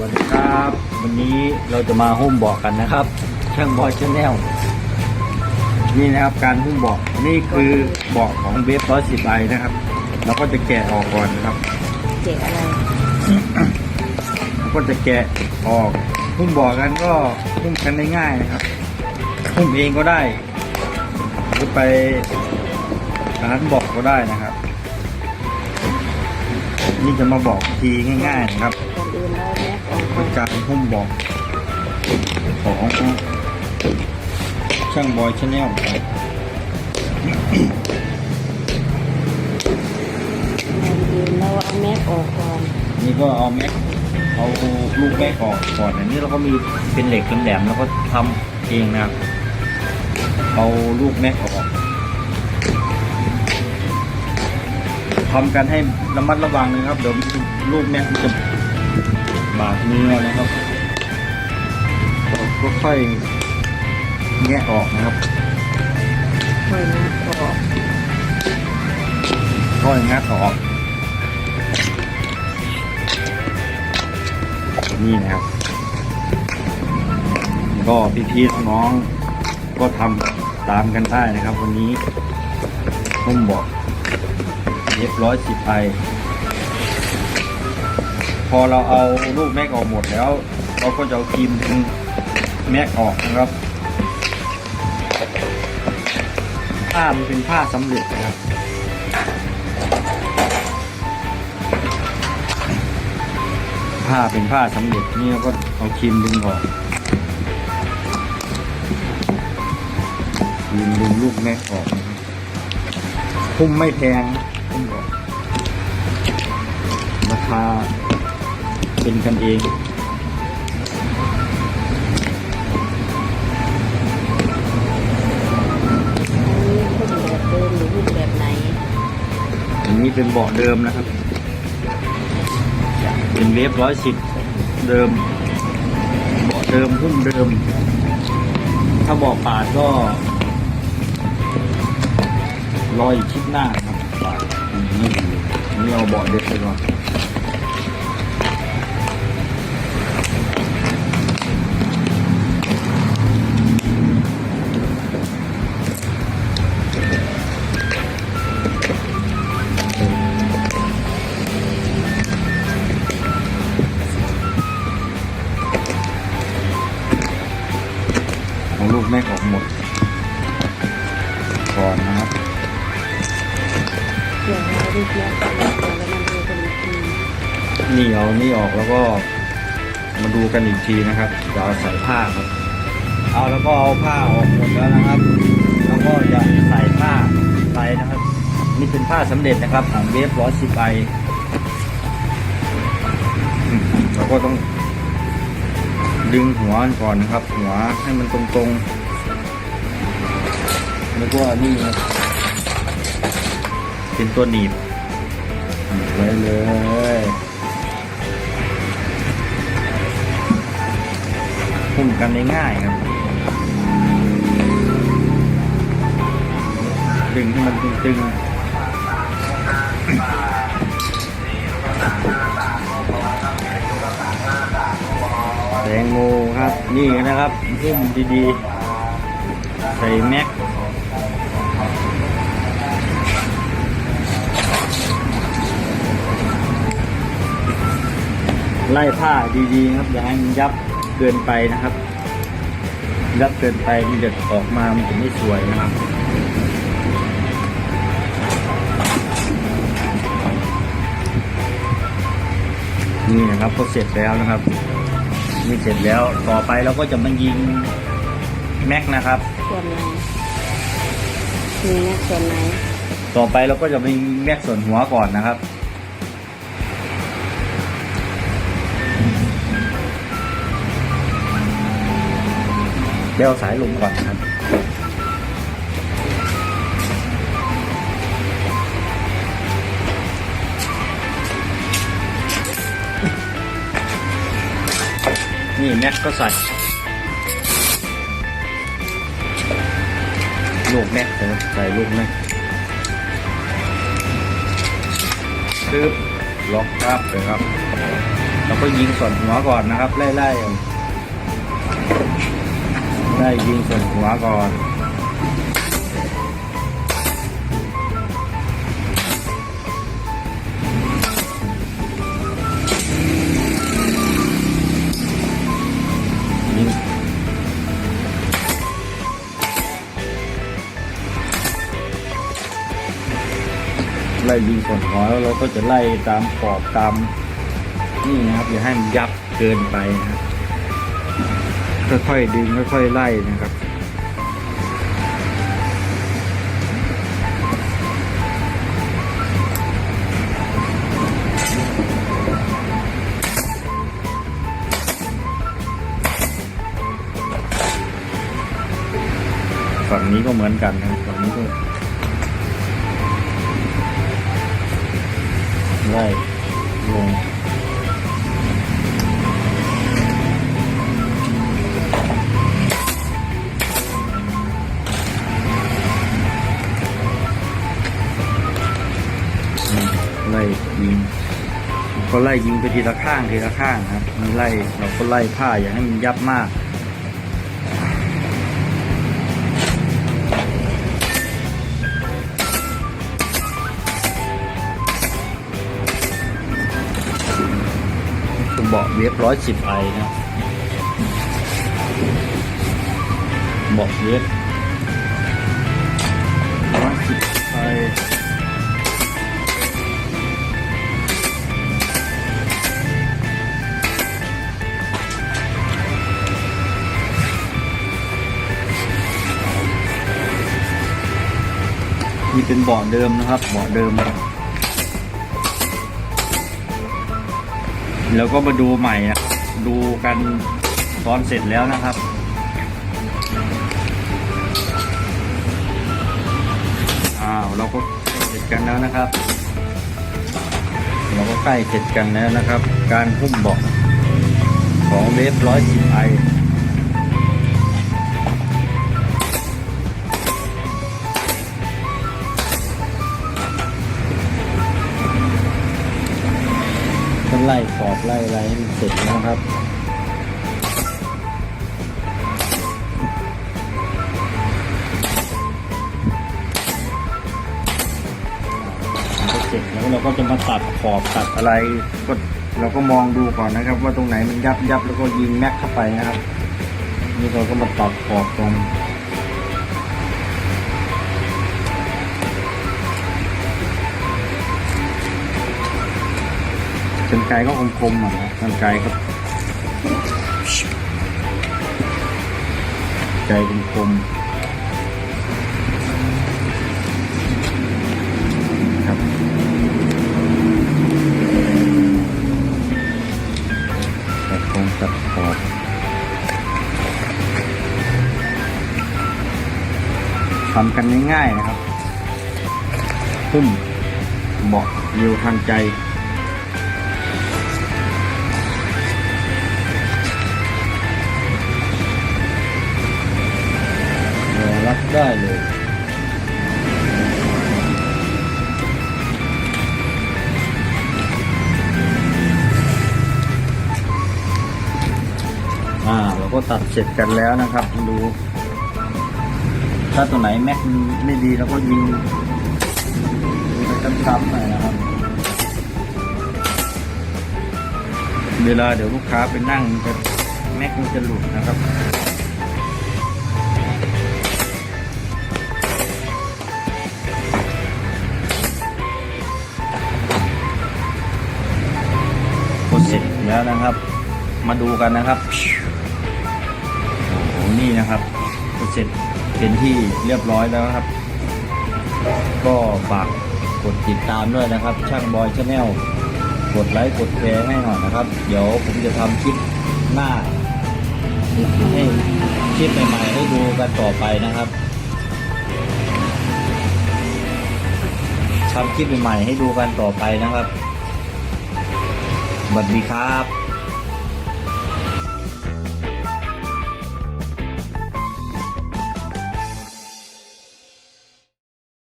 วัสดีครับ วันนี้เราจะมาหุ้มบอกกันนะครับ ช่างบอยชาแนลนี่นะครับการหุ้มบอกนี่คือบอกของเวฟร้อยสิบไอนะครับเราก็จะแกะออกก่อนนะครับเจ็บอะไรเราก็จะแกะออกหุ้มบอกกันก็หุ้มกันได้ง่ายนะครับหุ้มเองก็ได้หรือไปร้านบอกก็ได้นะครับ นี่จะมาบอกทีง่าย ๆ นะครับ ก่อนอื่นเรา เป็นการหุ้มบอกของช่างบอยชาแนลอนอื่นเราเอาแม็กออกก่อน นี่ก็เอาแม็กเอาลูกแม็กออกก่อนอันนี้เราก็มีเป็นเหล็กแหลมๆแล้วก็ทำเองนะครับเอาลูกแม็กออกทำกันให้ระมัดระวังนะครับเดี๋ยวลูกแม็กมันจะ บาดมือนะครับเราก็ค่อยแงะออกนะครับค่อยนัดออกค่อยงัดออก นี่นะครับแล้วก็พี่ๆน้องๆก็ทำตามกันได้นะครับ วันนี้ผมบอกเรียบร้อยสิบไอพ อเราเอาลูกแม็กออกหมดแล้ว เราก็จะเอาครีมดึงแม็กออกนะครับผ้ามันเป็นผ้าสำเร็จนะครับผ้าเป็นผ้าสำเร็จนี่เราก็เอาครีมดึงออกครีมดึงลูกแม็กออกคุ้มไม่แพงคุ้มบอกราคา เป็นกันเองอันนี้หุ้มแบบเดิมหรือหุ้มแบบไหนอันนี้เป็นเบาะเดิมนะครับ เป็นเวฟร้อยสิบเดิม เบาะเดิมหุ้มเดิม ถ้าเบาะปาดก็รออีกคลิปหน้าครับปาดอืมนี่นี่เอาเบาะเด็ดไปก่อน เอาลูกแม่ออกหมด ก่อนนะครับเดี๋ยวเราดูแม็กก่อนแล้วเดี๋ยวเรามาดูกันอีกทีนี่เอานี่ออกแล้วก็ มาดูกันอีกทีนะครับจะเอาใส่ผ้าครับ เอาแล้วก็เอาผ้าออกหมดแล้วนะครับ แล้วก็จะใส่ผ้าไปนะครับ นี่เป็นผ้าสำเร็จนะครับของเวฟร้อยสิบไอเราก็ต้อง ดึงหัวมันก่อนนะครับ หัวให้มันตรงๆ แล้วก็นี่ครับเป็นตัวหนีบหนีบไว้เลยหุ้มกันได้ง่ายครับ ดึงให้มันตึงๆ นี่นะครับหุ้มดีๆ ใส่แม็กไล่ผ้าดีๆนะครับอย่าให้มันยับเกินไปนะครับ ยับเกินไปมันจะออกมามันจะไม่สวยนะครับนี่นะครับก็เสร็จแล้วนะครับ นี่เสร็จแล้วต่อไปเราก็จะมายิงแม็กนะครับ ส่วนไหนมีแม็กส่วนไหนต่อไปเราก็จะมายิงแม็กส่วนหัวก่อนนะครับ เดี๋ยวเอาสายลงก่อนนะครับ นี่แม็กก็ใส่ลูกแม็กนะใส่ลูกแม็กซึบล็อกครับเลยครับ เราก็ยิงส่วนหัวก่อนนะครับ ไล่ไล่ได้ยิงส่วนหัวก่อน ล่ยิงส่วนหัวแล้วเราก็จะไล่ตามขอบตามนี่นะครับอย่าให้มันยับเกินไปนะครับค่อยๆดึงค่อยๆไล่นะครับฝั่งนี้ก็เหมือนกันนะฝั่งนี้ก็ ไล่ลงไล่ยิงก็ไล่ยิงไปทีละข้างทีละข้างครับมันไล่เราก็ไล่ผ้าอย่าให้มันยับมาก เบาะเวฟร้อยสิบไอนะเบาะเวฟร้อยสิบไอนี่เป็นเบาะเดิมนะครับเบาะเดิม แล้วก็มาดูใหม่นะดูกันตอนเสร็จแล้วนะครับอ้าวเราก็เสร็จกันแล้วนะครับ เราก็ใกล้เสร็จกันแล้วนะครับ การหุ้มเบาะของเวฟร้อยสิบไอ ไล่ขอบไล่อะไรให้มันเสร็จนะครับเสร็จแล้วเราก็จะมาตัดขอบตัดอะไรก็เราก็มองดูก่อนนะครับ ว่าตรงไหนมันยับยับแล้วก็ยิงแม็กเข้าไปนะครับ นี่เราก็มาตัดขอบตรง กันไกรก็คมๆอะนะกันไกลครก็ไกรคมๆครับตัดตรงตัดขอบทำกันง่ายๆนะครับ พุ่มเบาะเร็วทันใจ ได้เลย อ่าเราก็ตัดเสร็จกันแล้วนะครับ ดู ถ้าตัวไหนแม็กไม่ดีเราก็ยิงไปซ้ำๆหน่อยนะครับ เวลาเดี๋ยวลูกค้าไปนั่งจะแม็กมันจะหลุดนะครับ นะครับ มาดูกันนะครับโอ้โหนี่นะครับเสร็จเป็นที่เรียบร้อยแล้วครับ ก็ฝากกดติดตามด้วยนะครับ ช่างบอยชาแนลกดไลค์กดแชร์ให้หน่อยนะครับ เดี๋ยวผมจะทำคลิปหน้าให้คลิปใหม่ๆให้ดูกันต่อไปนะครับทำคลิปใหม่ๆให้ดูกันต่อไปนะครับ วัสดีครับ